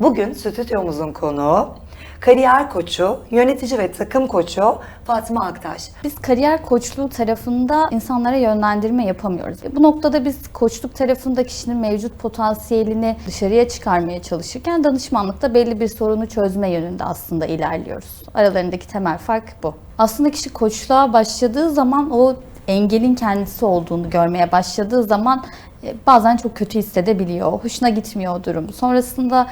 Bugün stüdyomuzun konuğu kariyer koçu, yönetici ve takım koçu Fatma Aktaş. Biz kariyer koçluğu tarafında insanlara yönlendirme yapamıyoruz. Bu noktada biz koçluk tarafında kişinin mevcut potansiyelini dışarıya çıkarmaya çalışırken danışmanlıkta belli bir sorunu çözme yönünde aslında ilerliyoruz. Aralarındaki temel fark bu. Aslında kişi koçluğa başladığı zaman o engelin kendisi olduğunu görmeye başladığı zaman e, bazen çok kötü hissedebiliyor. Hoşuna gitmiyor o durum. Sonrasında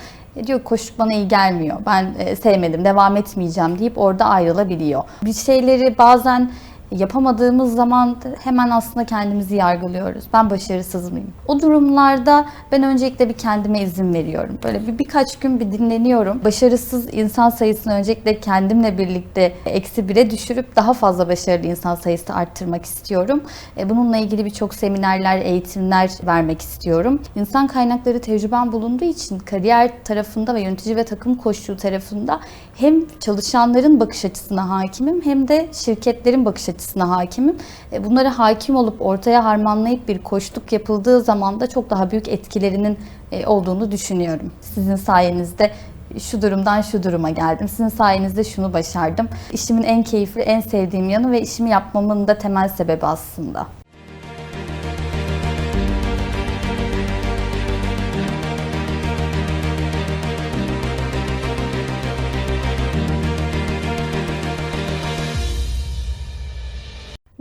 diyor koşuk bana iyi gelmiyor. Ben e, sevmedim, devam etmeyeceğim deyip orada ayrılabiliyor. Bir şeyleri bazen yapamadığımız zaman hemen aslında kendimizi yargılıyoruz. Ben başarısız mıyım? O durumlarda ben öncelikle bir kendime izin veriyorum. Böyle bir birkaç gün bir dinleniyorum. Başarısız insan sayısını öncelikle kendimle birlikte eksi bire düşürüp daha fazla başarılı insan sayısı arttırmak istiyorum. E, Bununla ilgili birçok seminerler, eğitimler vermek istiyorum. İnsan kaynakları tecrübem bulunduğu için kariyer tarafında ve yönetici ve takım koşulu tarafında hem çalışanların bakış açısına hakimim hem de şirketlerin bakış açısına hakimim. E, Bunlara hakim olup ortaya harmanlayıp bir koçluk yapıldığı zaman da çok daha büyük etkilerinin e, olduğunu düşünüyorum. Sizin sayenizde şu durumdan şu duruma geldim. Sizin sayenizde şunu başardım. İşimin en keyifli, en sevdiğim yanı ve işimi yapmamın da temel sebebi aslında.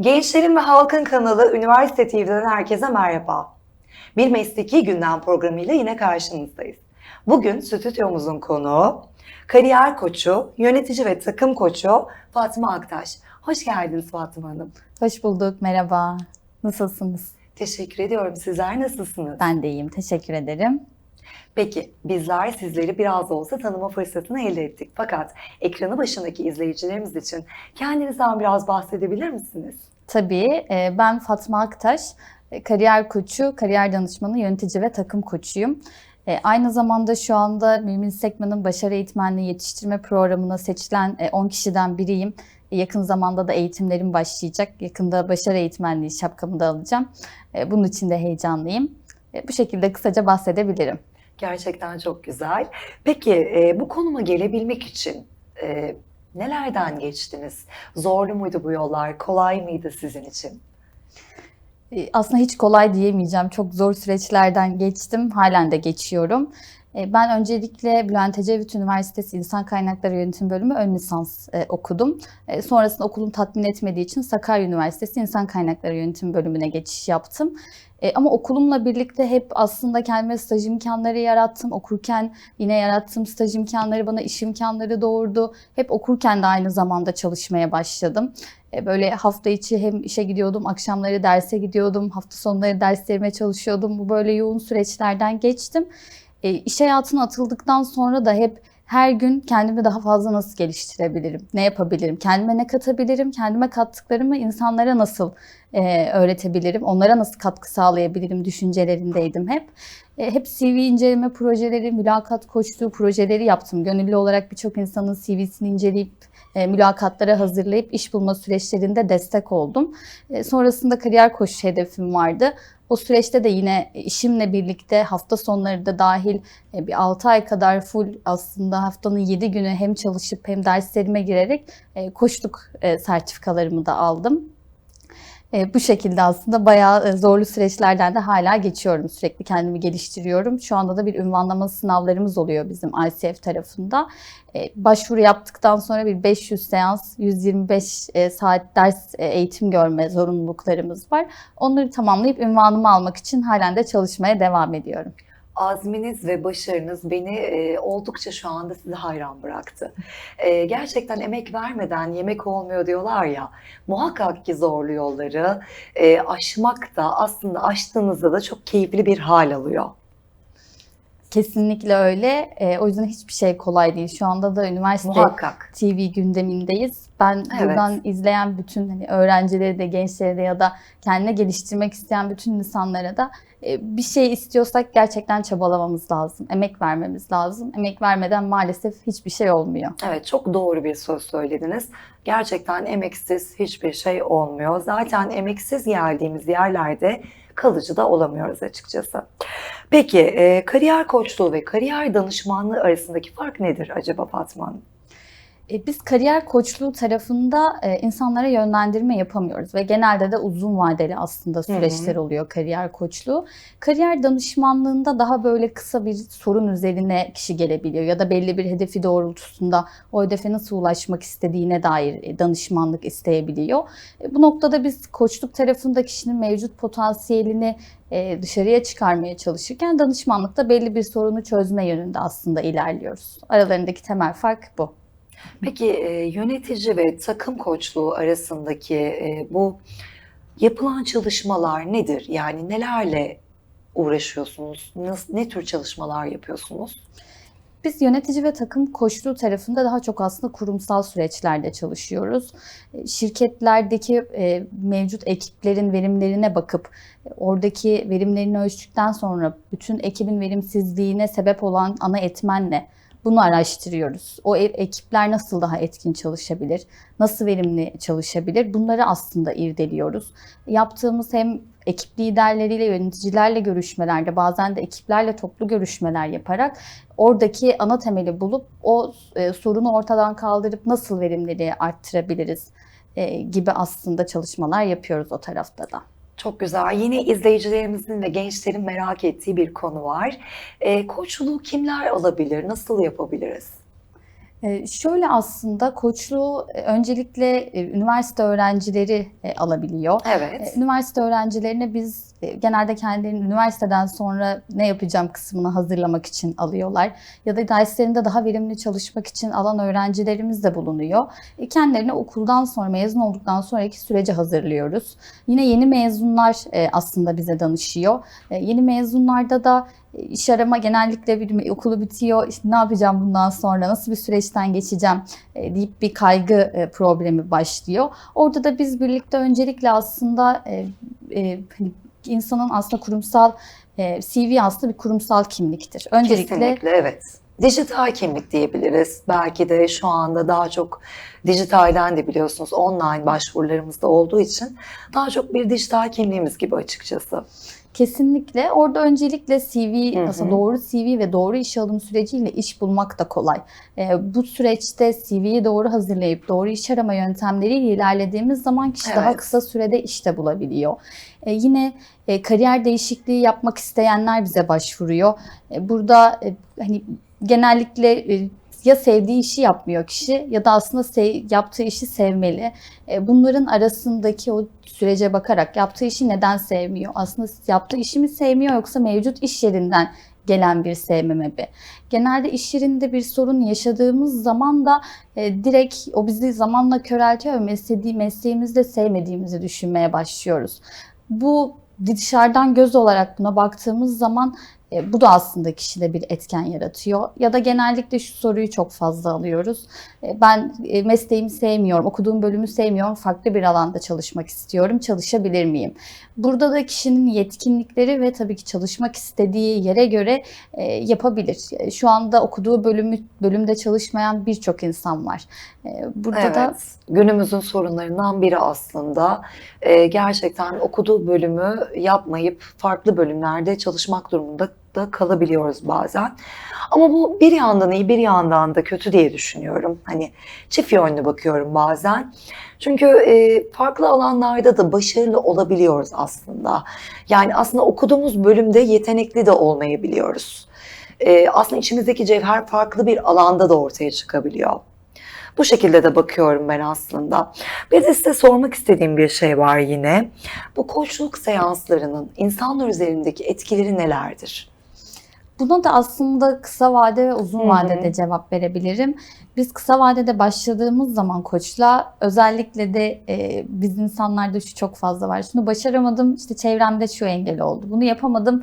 Gençlerin ve Halkın kanalı Üniversite TV'den herkese merhaba. Bir mesleki gündem programıyla yine karşınızdayız. Bugün stüdyomuzun konuğu kariyer koçu, yönetici ve takım koçu Fatma Aktaş. Hoş geldiniz Fatma Hanım. Hoş bulduk, merhaba. Nasılsınız? Teşekkür ediyorum. Sizler nasılsınız? Ben de iyiyim, teşekkür ederim. Peki bizler sizleri biraz da olsa tanıma fırsatını elde ettik. Fakat ekranı başındaki izleyicilerimiz için kendinizden biraz bahsedebilir misiniz? Tabii, e, ben Fatma Aktaş, e, kariyer koçu, kariyer danışmanı, yönetici ve takım koçuyum. E, Aynı zamanda şu anda Mümin Sekman'ın Başarı Eğitmenliği Yetiştirme Programı'na seçilen e, 10 kişiden biriyim. Yakın zamanda da eğitimlerim başlayacak. Yakında Başarı Eğitmenliği şapkamı da alacağım. Bunun için de heyecanlıyım. Bu şekilde kısaca bahsedebilirim. Gerçekten çok güzel. Peki bu konuma gelebilmek için nelerden geçtiniz? Zorlu muydu bu yollar? Kolay mıydı sizin için? E, Aslında hiç kolay diyemeyeceğim. Çok zor süreçlerden geçtim. Halen de geçiyorum. E, Ben öncelikle Bülent Ecevit Üniversitesi İnsan Kaynakları Yönetim Bölümü ön lisans e, okudum. E, Sonrasında okulum tatmin etmediği için Sakarya Üniversitesi İnsan Kaynakları Yönetim Bölümüne geçiş yaptım. Ama okulumla birlikte hep aslında kendime staj imkanları yarattım. Okurken yine yarattığım staj imkanları bana iş imkanları doğurdu. Hep okurken de aynı zamanda çalışmaya başladım. Böyle hafta içi hem işe gidiyordum, akşamları derse gidiyordum, hafta sonları derslerime çalışıyordum. Bu böyle yoğun süreçlerden geçtim. E, iş hayatına atıldıktan sonra da hep her gün kendimi daha fazla nasıl geliştirebilirim, ne yapabilirim, kendime ne katabilirim, kendime kattıklarımı insanlara nasıl e, öğretebilirim, onlara nasıl katkı sağlayabilirim düşüncelerindeydim hep. E, hep CV inceleme projeleri, mülakat koçluğu projeleri yaptım. Gönüllü olarak birçok insanın CV'sini inceleyip e, mülakatlara hazırlayıp iş bulma süreçlerinde destek oldum. E, sonrasında kariyer koşu hedefim vardı. O süreçte de yine işimle birlikte hafta sonları da dahil e, bir 6 ay kadar full aslında haftanın 7 günü hem çalışıp hem derslerime girerek e, koçluk e, sertifikalarımı da aldım. E, bu şekilde aslında bayağı e, zorlu süreçlerden de hala geçiyorum. Sürekli kendimi geliştiriyorum. Şu anda da bir ünvanlama sınavlarımız oluyor bizim ICF tarafında. E, başvuru yaptıktan sonra bir 500 seans, 125 e, saat ders eğitim görme zorunluluklarımız var. Onları tamamlayıp ünvanımı almak için halen de çalışmaya devam ediyorum. Azminiz ve başarınız beni e, oldukça şu anda sizi hayran bıraktı. E, gerçekten emek vermeden yemek olmuyor diyorlar ya. Muhakkak ki zorlu yolları e, aşmak da aslında aştığınızda da çok keyifli bir hal alıyor. Kesinlikle öyle. E, o yüzden hiçbir şey kolay değil. Şu anda da üniversite Muhakkak. TV gündemindeyiz. Ben Evet. buradan izleyen bütün hani öğrencileri de, gençleri de ya da kendine geliştirmek isteyen bütün insanlara da e, bir şey istiyorsak gerçekten çabalamamız lazım. Emek vermemiz lazım. Emek vermeden maalesef hiçbir şey olmuyor. Evet çok doğru bir söz söylediniz. Gerçekten emeksiz hiçbir şey olmuyor. Zaten emeksiz geldiğimiz yerlerde kalıcı da olamıyoruz açıkçası. Peki e, kariyer koçluğu ve kariyer danışmanlığı arasındaki fark nedir acaba Fatma Hanım? E, Biz kariyer koçluğu tarafında e, insanlara yönlendirme yapamıyoruz ve genelde de uzun vadeli aslında süreçler oluyor kariyer koçluğu. Kariyer danışmanlığında daha böyle kısa bir sorun üzerine kişi gelebiliyor ya da belli bir hedefi doğrultusunda o hedefe nasıl ulaşmak istediğine dair e, danışmanlık isteyebiliyor. Bu noktada biz koçluk tarafında kişinin mevcut potansiyelini dışarıya çıkarmaya çalışırken danışmanlıkta belli bir sorunu çözme yönünde aslında ilerliyoruz. Aralarındaki temel fark bu. Peki e, yönetici ve takım koçluğu arasındaki e, bu yapılan çalışmalar nedir? Yani nelerle uğraşıyorsunuz? Nasıl, ne tür çalışmalar yapıyorsunuz? Biz yönetici ve takım koçluğu tarafında daha çok aslında kurumsal süreçlerde çalışıyoruz. E, Şirketlerdeki mevcut ekiplerin verimlerine bakıp oradaki verimlerini ölçtükten sonra bütün ekibin verimsizliğine sebep olan ana etmen ne? Bunu araştırıyoruz. O e- ekipler nasıl daha etkin çalışabilir? Nasıl verimli çalışabilir? Bunları aslında irdeliyoruz. Yaptığımız hem ekip liderleriyle, yöneticilerle görüşmelerde, bazen de ekiplerle toplu görüşmeler yaparak oradaki ana temeli bulup o e, sorunu ortadan kaldırıp nasıl verimliliği arttırabiliriz e, gibi aslında çalışmalar yapıyoruz o tarafta da. Çok güzel. Yine izleyicilerimizin ve gençlerin merak ettiği bir konu var. E, koçluğu kimler alabilir? Nasıl yapabiliriz? E, şöyle aslında koçluğu e, öncelikle e, üniversite öğrencileri e, alabiliyor. Evet. E, Üniversite öğrencilerine biz genelde kendilerini üniversiteden sonra ne yapacağım kısmını hazırlamak için alıyorlar. Ya da derslerinde daha verimli çalışmak için alan öğrencilerimiz de bulunuyor. E, Kendilerini okuldan sonra, mezun olduktan sonraki sürece hazırlıyoruz. Yine yeni mezunlar e, aslında bize danışıyor. E, Yeni mezunlarda da e, iş arama genellikle bir okulu bitiyor, işte ne yapacağım bundan sonra, nasıl bir süreçten geçeceğim e, deyip bir kaygı e, problemi başlıyor. Orada da biz birlikte öncelikle aslında e, e, hani insanın aslında kurumsal e, CV aslında bir kurumsal kimliktir. Öncelikle Kesinlikle evet. Dijital kimlik diyebiliriz. Belki de şu anda daha çok dijitalden de biliyorsunuz online başvurularımızda olduğu için daha çok bir dijital kimliğimiz gibi açıkçası. Kesinlikle. Orada öncelikle CV, Hı hı. aslında doğru CV ve doğru işe alım süreciyle iş bulmak da kolay. Ee, bu süreçte CV'yi doğru hazırlayıp doğru iş arama yöntemleriyle ilerlediğimiz zaman kişi daha Evet. kısa sürede işte bulabiliyor. Ee, yine e, kariyer değişikliği yapmak isteyenler bize başvuruyor. E, burada e, hani genellikle e, ya sevdiği işi yapmıyor kişi ya da aslında sev- yaptığı işi sevmeli. E, Bunların arasındaki o sürece bakarak yaptığı işi neden sevmiyor? Aslında yaptığı işi mi sevmiyor yoksa mevcut iş yerinden gelen bir sevmeme mi? Genelde iş yerinde bir sorun yaşadığımız zaman da e, direkt o bizi zamanla köreltiyor ve mesleği, mesleğimizde sevmediğimizi düşünmeye başlıyoruz. Bu dışarıdan göz olarak buna baktığımız zaman e, bu da aslında kişide bir etken yaratıyor. Ya da genellikle şu soruyu çok fazla alıyoruz. E, Ben e, mesleğimi sevmiyorum, okuduğum bölümü sevmiyorum, farklı bir alanda çalışmak istiyorum, çalışabilir miyim? Burada da kişinin yetkinlikleri ve tabii ki çalışmak istediği yere göre e, yapabilir. E, Şu anda okuduğu bölümü bölümde çalışmayan birçok insan var. E, Burada Evet. da Günümüzün sorunlarından biri aslında e, gerçekten okuduğu bölümü yapmayıp farklı bölümlerde çalışmak durumunda da kalabiliyoruz bazen. Ama bu bir yandan iyi bir yandan da kötü diye düşünüyorum. Hani çift yönlü bakıyorum bazen. Çünkü e, farklı alanlarda da başarılı olabiliyoruz aslında. Yani aslında okuduğumuz bölümde yetenekli de olmayabiliyoruz. E, aslında içimizdeki cevher farklı bir alanda da ortaya çıkabiliyor. Bu şekilde de bakıyorum ben aslında. Bir de size sormak istediğim bir şey var yine. Bu koçluk seanslarının insanlar üzerindeki etkileri nelerdir? Buna da aslında kısa vade ve uzun Hı hı. vadede cevap verebilirim. Biz kısa vadede başladığımız zaman koçla özellikle de e, biz insanlarda şu çok fazla var. Şunu başaramadım, işte çevremde şu engel oldu. Bunu yapamadım,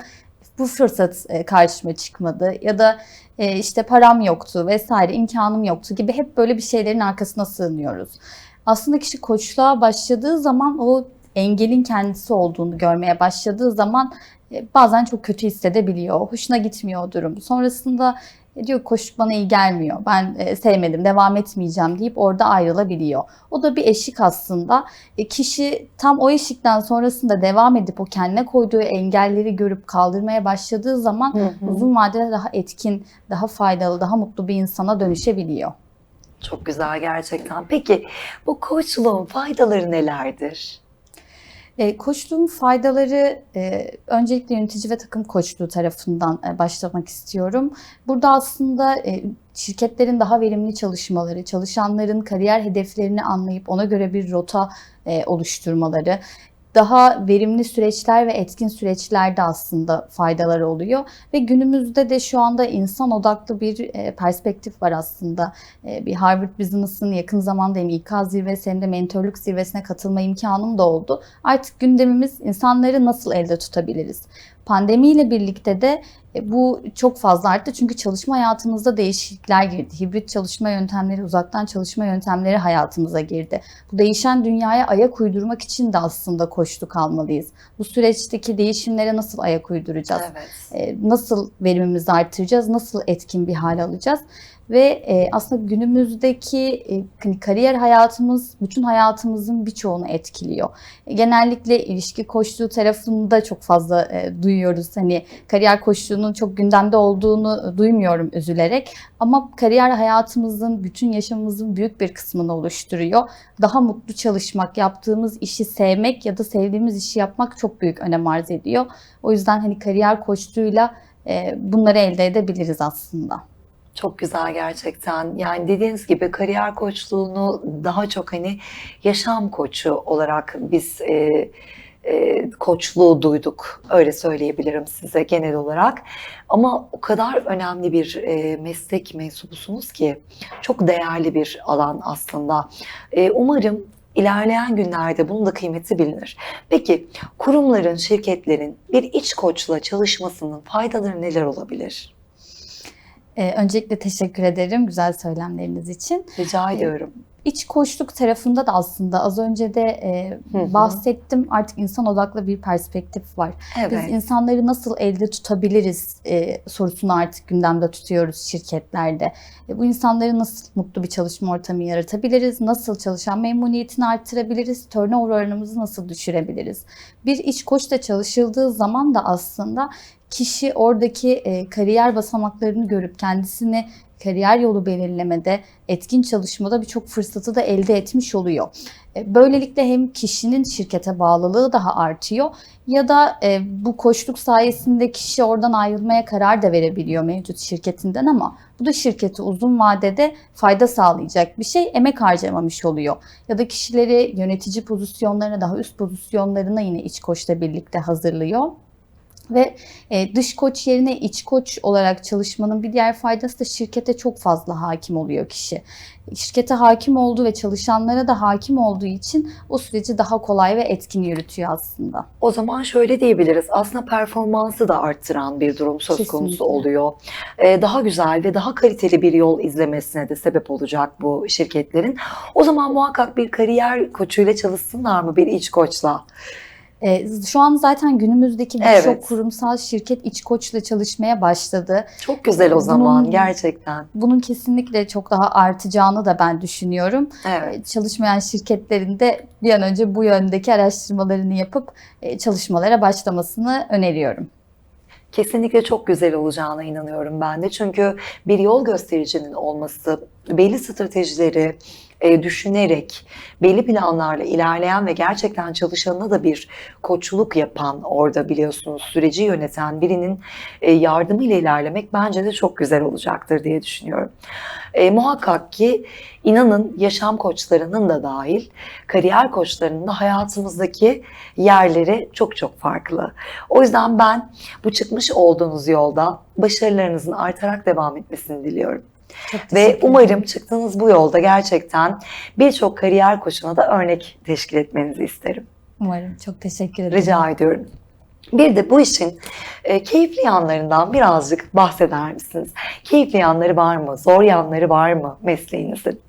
bu fırsat e, karşıma çıkmadı. Ya da e, işte param yoktu vesaire, imkanım yoktu gibi hep böyle bir şeylerin arkasına sığınıyoruz. Aslında kişi koçluğa başladığı zaman o engelin kendisi olduğunu görmeye başladığı zaman bazen çok kötü hissedebiliyor. Hoşuna gitmiyor o durum. Sonrasında E, diyor koşuk bana iyi gelmiyor. Ben e, sevmedim, devam etmeyeceğim deyip orada ayrılabiliyor. O da bir eşik aslında. E, kişi tam o eşikten sonrasında devam edip o kendine koyduğu engelleri görüp kaldırmaya başladığı zaman Hı hı. uzun vadede daha etkin, daha faydalı, daha mutlu bir insana dönüşebiliyor. Çok güzel gerçekten. Peki bu koçluğun faydaları nelerdir? E, koçluğun faydaları e, öncelikle yönetici ve takım koçluğu tarafından e, başlamak istiyorum. Burada aslında e, şirketlerin daha verimli çalışmaları, çalışanların kariyer hedeflerini anlayıp ona göre bir rota e, oluşturmaları, daha verimli süreçler ve etkin süreçlerde aslında faydaları oluyor. Ve günümüzde de şu anda insan odaklı bir e, perspektif var aslında. E, bir Harvard Business'ın yakın zamanda hem İK zirvesi hem de mentorluk zirvesine katılma imkanım da oldu. Artık gündemimiz insanları nasıl elde tutabiliriz? Pandemiyle birlikte de bu çok fazla arttı çünkü çalışma hayatımızda değişiklikler girdi. Hibrit çalışma yöntemleri, uzaktan çalışma yöntemleri hayatımıza girdi. Bu değişen dünyaya ayak uydurmak için de aslında koştuk almalıyız. Bu süreçteki değişimlere nasıl ayak uyduracağız? Evet. E, nasıl verimimizi artıracağız, nasıl etkin bir hale alacağız ve e, aslında günümüzdeki e, hani kariyer hayatımız bütün hayatımızın birçoğunu etkiliyor. E, genellikle ilişki koçluğu tarafında çok fazla e, duyuyoruz. Hani kariyer koçluğunun çok gündemde olduğunu duymuyorum üzülerek ama kariyer hayatımızın, bütün yaşamımızın büyük bir kısmını oluşturuyor. Daha mutlu çalışmak, yaptığımız işi sevmek ya da sevdiğimiz işi yapmak çok büyük önem arz ediyor. O yüzden hani kariyer koçluğuyla e, bunları elde edebiliriz aslında. Çok güzel gerçekten. Yani dediğiniz gibi kariyer koçluğunu daha çok hani yaşam koçu olarak biz e, e, koçluğu duyduk. Öyle söyleyebilirim size genel olarak. Ama o kadar önemli bir e, meslek mensubusunuz ki çok değerli bir alan aslında. E, umarım ilerleyen günlerde bunun da kıymeti bilinir. Peki kurumların, şirketlerin bir iç koçla çalışmasının faydaları neler olabilir? E, öncelikle teşekkür ederim güzel söylemleriniz için. Rica ediyorum. İç koçluk tarafında da aslında az önce de e, bahsettim artık insan odaklı bir perspektif var. Evet. Biz insanları nasıl elde tutabiliriz e, sorusunu artık gündemde tutuyoruz şirketlerde. E, bu insanları nasıl mutlu bir çalışma ortamı yaratabiliriz? Nasıl çalışan memnuniyetini arttırabiliriz? Turnover oranımızı nasıl düşürebiliriz? Bir iç koçla çalışıldığı zaman da aslında kişi oradaki e, kariyer basamaklarını görüp kendisini kariyer yolu belirlemede, etkin çalışmada birçok fırsatı da elde etmiş oluyor. E, Böylelikle hem kişinin şirkete bağlılığı daha artıyor ya da e, bu koçluk sayesinde kişi oradan ayrılmaya karar da verebiliyor mevcut şirketinden ama bu da şirkete uzun vadede fayda sağlayacak bir şey emek harcamamış oluyor. Ya da kişileri yönetici pozisyonlarına daha üst pozisyonlarına yine iç koçla birlikte hazırlıyor. Ve e, dış koç yerine iç koç olarak çalışmanın bir diğer faydası da şirkete çok fazla hakim oluyor kişi. Şirkete hakim olduğu ve çalışanlara da hakim olduğu için o süreci daha kolay ve etkin yürütüyor aslında. O zaman şöyle diyebiliriz. Aslında performansı da arttıran bir durum söz konusu Kesinlikle. oluyor. Ee, daha güzel ve daha kaliteli bir yol izlemesine de sebep olacak bu şirketlerin. O zaman muhakkak bir kariyer koçuyla çalışsınlar mı bir iç koçla? E, şu an zaten günümüzdeki birçok Evet. kurumsal şirket iç koçla çalışmaya başladı. Çok güzel o zaman Bunun- gerçekten. Bunun kesinlikle çok daha artacağını da ben düşünüyorum. Evet. E, Çalışmayan şirketlerin de bir an önce bu yöndeki araştırmalarını yapıp e, çalışmalara başlamasını öneriyorum. Kesinlikle çok güzel olacağına inanıyorum ben de. Çünkü bir yol göstericinin olması, belli stratejileri e, düşünerek, belli planlarla ilerleyen ve gerçekten çalışanına da bir koçluk yapan, orada biliyorsunuz süreci yöneten birinin e, yardımıyla ilerlemek bence de çok güzel olacaktır diye düşünüyorum. E, muhakkak ki inanın yaşam koçlarının da dahil, kariyer koçlarının da hayatımızdaki yerleri çok çok farklı. O yüzden ben bu çıkmış olduğunuz yolda başarılarınızın artarak devam etmesini diliyorum. Ve umarım çıktığınız bu yolda gerçekten birçok kariyer koçuna da örnek teşkil etmenizi isterim. Umarım. Çok teşekkür ederim. Rica ediyorum. Bir de bu işin e, keyifli yanlarından birazcık bahseder misiniz? Keyifli yanları var mı? Zor yanları var mı mesleğinizin?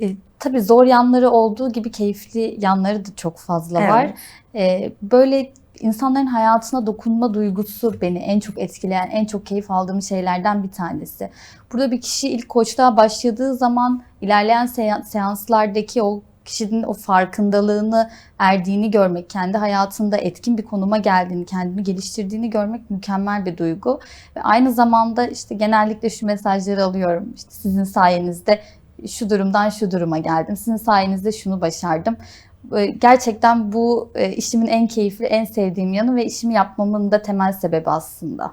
E, tabii zor yanları olduğu gibi keyifli yanları da çok fazla Evet. var. E, böyle insanların hayatına dokunma duygusu beni en çok etkileyen, en çok keyif aldığım şeylerden bir tanesi. Burada bir kişi ilk koçluğa başladığı zaman ilerleyen sean- seanslardaki o kişinin o farkındalığını erdiğini görmek, kendi hayatında etkin bir konuma geldiğini, kendini geliştirdiğini görmek mükemmel bir duygu. Ve aynı zamanda işte genellikle şu mesajları alıyorum. İşte sizin sayenizde şu durumdan şu duruma geldim. Sizin sayenizde şunu başardım. Gerçekten bu e, işimin en keyifli, en sevdiğim yanı ve işimi yapmamın da temel sebebi aslında.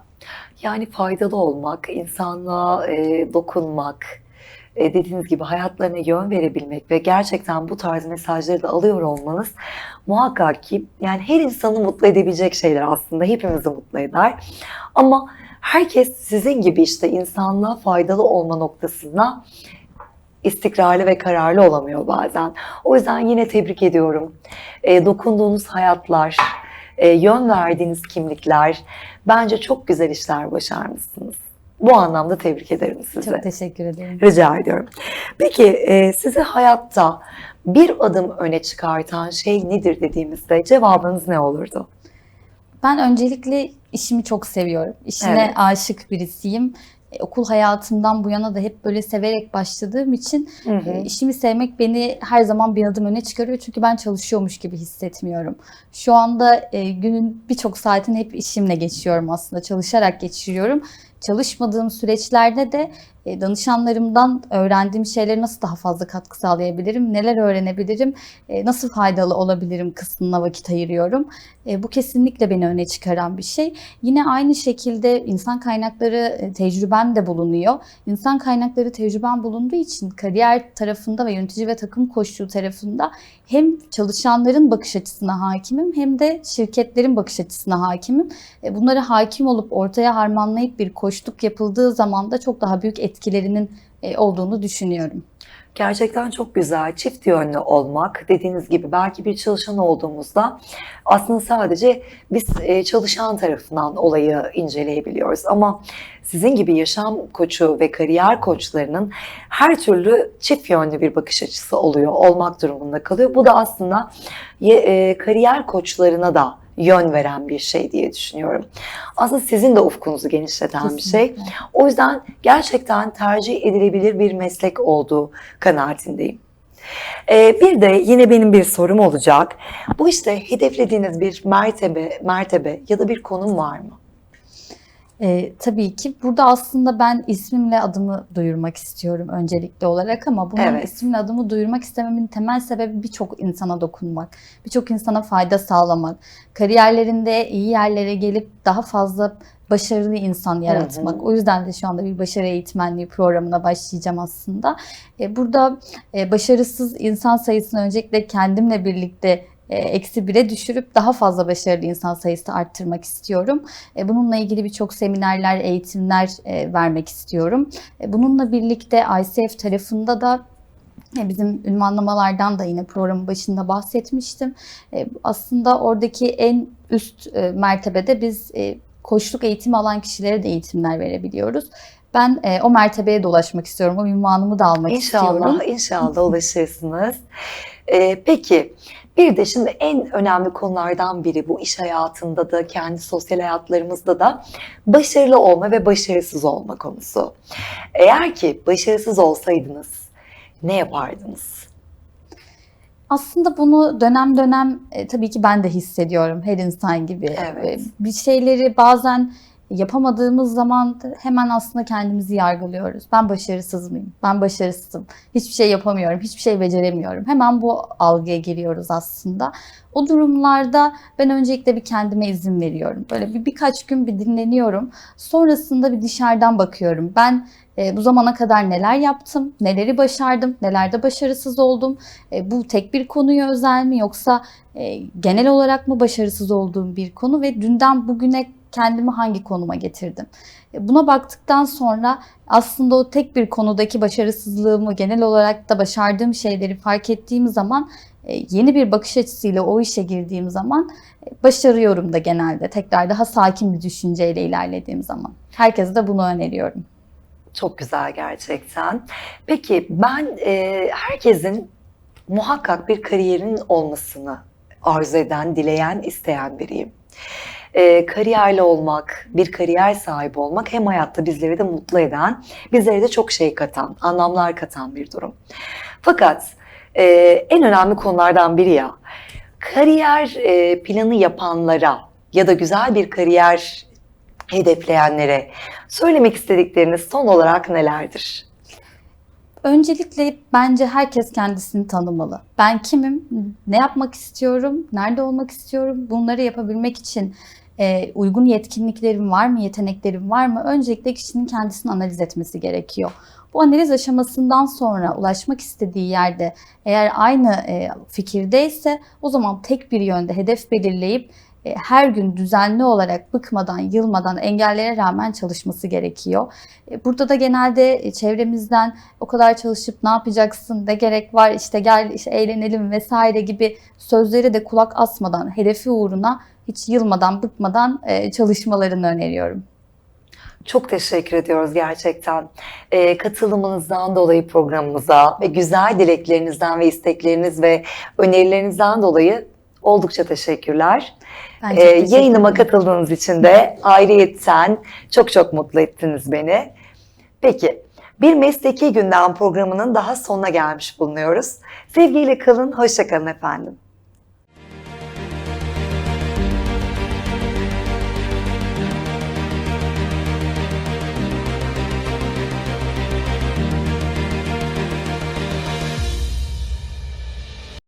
Yani faydalı olmak, insanlığa e, dokunmak, e, dediğiniz gibi hayatlarına yön verebilmek ve gerçekten bu tarz mesajları da alıyor olmanız muhakkak ki yani her insanı mutlu edebilecek şeyler aslında hepimizi mutlu eder. Ama herkes sizin gibi işte insanlığa faydalı olma noktasına istikrarlı ve kararlı olamıyor bazen. O yüzden yine tebrik ediyorum. E, dokunduğunuz hayatlar, e, yön verdiğiniz kimlikler bence çok güzel işler başarmışsınız. Bu anlamda tebrik ederim sizi. Çok teşekkür ederim. Rica ediyorum. Peki e, sizi hayatta bir adım öne çıkartan şey nedir dediğimizde cevabınız ne olurdu? Ben öncelikle işimi çok seviyorum. İşine Evet. aşık birisiyim. E, okul hayatımdan bu yana da hep böyle severek başladığım için e, işimi sevmek beni her zaman bir adım öne çıkarıyor. Çünkü ben çalışıyormuş gibi hissetmiyorum. Şu anda e, günün birçok saatini hep işimle geçiyorum aslında. Çalışarak geçiriyorum. Çalışmadığım süreçlerde de e, danışanlarımdan öğrendiğim şeylere nasıl daha fazla katkı sağlayabilirim, neler öğrenebilirim, e, nasıl faydalı olabilirim kısmına vakit ayırıyorum. E, Bu kesinlikle beni öne çıkaran bir şey. Yine aynı şekilde insan kaynakları tecrübem de bulunuyor. İnsan kaynakları tecrübem bulunduğu için kariyer tarafında ve yönetici ve takım koçluğu tarafında hem çalışanların bakış açısına hakimim hem de şirketlerin bakış açısına hakimim. Bunlara hakim olup ortaya harmanlayıp bir koçluk yapıldığı zaman da çok daha büyük etkilerinin e, olduğunu düşünüyorum. Gerçekten çok güzel. Çift yönlü olmak. Dediğiniz gibi belki bir çalışan olduğumuzda aslında sadece biz e, çalışan tarafından olayı inceleyebiliyoruz. Ama sizin gibi yaşam koçu ve kariyer koçlarının her türlü çift yönlü bir bakış açısı oluyor, olmak durumunda kalıyor. Bu da aslında e, kariyer koçlarına da yön veren bir şey diye düşünüyorum. Aslında sizin de ufkunuzu genişleten bir şey. Kesinlikle. O yüzden gerçekten tercih edilebilir bir meslek olduğu kanaatindeyim. Ee, bir de yine benim bir sorum olacak. Bu işte hedeflediğiniz bir mertebe, mertebe ya da bir konum var mı? E, tabii ki burada aslında ben ismimle adımı duyurmak istiyorum öncelikli olarak ama bunun Evet. ismimle adımı duyurmak istememin temel sebebi birçok insana dokunmak, birçok insana fayda sağlamak, kariyerlerinde iyi yerlere gelip daha fazla başarılı insan yaratmak. O yüzden de şu anda bir başarı eğitmenliği programına başlayacağım aslında. E, burada e, başarısız insan sayısını öncelikle kendimle birlikte eksi bire düşürüp daha fazla başarılı insan sayısını arttırmak istiyorum. E, Bununla ilgili birçok seminerler, eğitimler e, vermek istiyorum. E, Bununla birlikte ICF tarafında da e, Bizim ünvanlamalardan da yine programın başında bahsetmiştim. E, Aslında oradaki en üst e, mertebede biz e, koçluk eğitimi alan kişilere de eğitimler verebiliyoruz. Ben e, o mertebeye dolaşmak istiyorum. O ünvanımı da almak istiyorum. İnşallah, inşallah ulaşırsınız. Ee, peki, bir de şimdi en önemli konulardan biri bu iş hayatında da, kendi sosyal hayatlarımızda da başarılı olma ve başarısız olma konusu. Eğer ki başarısız olsaydınız ne yapardınız? Aslında bunu dönem dönem e, tabii ki ben de hissediyorum her insan gibi. Evet. E, Bir şeyleri bazen yapamadığımız zaman hemen aslında kendimizi yargılıyoruz. Ben başarısız mıyım? Ben başarısızım. Hiçbir şey yapamıyorum, hiçbir şey beceremiyorum. Hemen bu algıya giriyoruz aslında. O durumlarda ben öncelikle bir kendime izin veriyorum. Böyle bir birkaç gün bir dinleniyorum. Sonrasında bir dışarıdan bakıyorum. Ben e, bu zamana kadar neler yaptım, neleri başardım, nelerde başarısız oldum. E, bu tek bir konuya özel mi yoksa e, genel olarak mı başarısız olduğum bir konu ve dünden bugüne kendimi hangi konuma getirdim? E, buna baktıktan sonra aslında o tek bir konudaki başarısızlığımı genel olarak da başardığım şeyleri fark ettiğim zaman e, yeni bir bakış açısıyla o işe girdiğim zaman e, başarıyorum da genelde. Tekrar daha sakin bir düşünceyle ilerlediğim zaman. Herkese de bunu öneriyorum. Çok güzel gerçekten. Peki ben e, herkesin muhakkak bir kariyerinin olmasını arzu eden, dileyen, isteyen biriyim. Ee, kariyerli olmak, bir kariyer sahibi olmak hem hayatta bizleri de mutlu eden, bizlere de çok şey katan, anlamlar katan bir durum. Fakat e, en önemli konulardan biri ya, kariyer e, planı yapanlara ya da güzel bir kariyer hedefleyenlere söylemek istedikleriniz son olarak nelerdir? Öncelikle bence herkes kendisini tanımalı. Ben kimim? Ne yapmak istiyorum? Nerede olmak istiyorum? Bunları yapabilmek için e, uygun yetkinliklerim var mı? Yeteneklerim var mı? Öncelikle kişinin kendisini analiz etmesi gerekiyor. Bu analiz aşamasından sonra ulaşmak istediği yerde eğer aynı e, fikirdeyse o zaman tek bir yönde hedef belirleyip e, her gün düzenli olarak bıkmadan, yılmadan, engellere rağmen çalışması gerekiyor. E, Burada da genelde e, çevremizden o kadar çalışıp ne yapacaksın, ne gerek var, işte gel işte eğlenelim vesaire gibi sözlere de kulak asmadan, hedefi uğruna hiç yılmadan, bıkmadan e, çalışmalarını öneriyorum. Çok teşekkür ediyoruz gerçekten. Ee, katılımınızdan dolayı programımıza ve güzel dileklerinizden ve istekleriniz ve önerilerinizden dolayı oldukça teşekkürler. Ben Ee, teşekkür yayınıma ederim. katıldığınız için de ayrıyetten çok çok mutlu ettiniz beni. Peki, bir mesleki gündem programının daha sonuna gelmiş bulunuyoruz. Sevgiyle kalın, hoşça kalın efendim.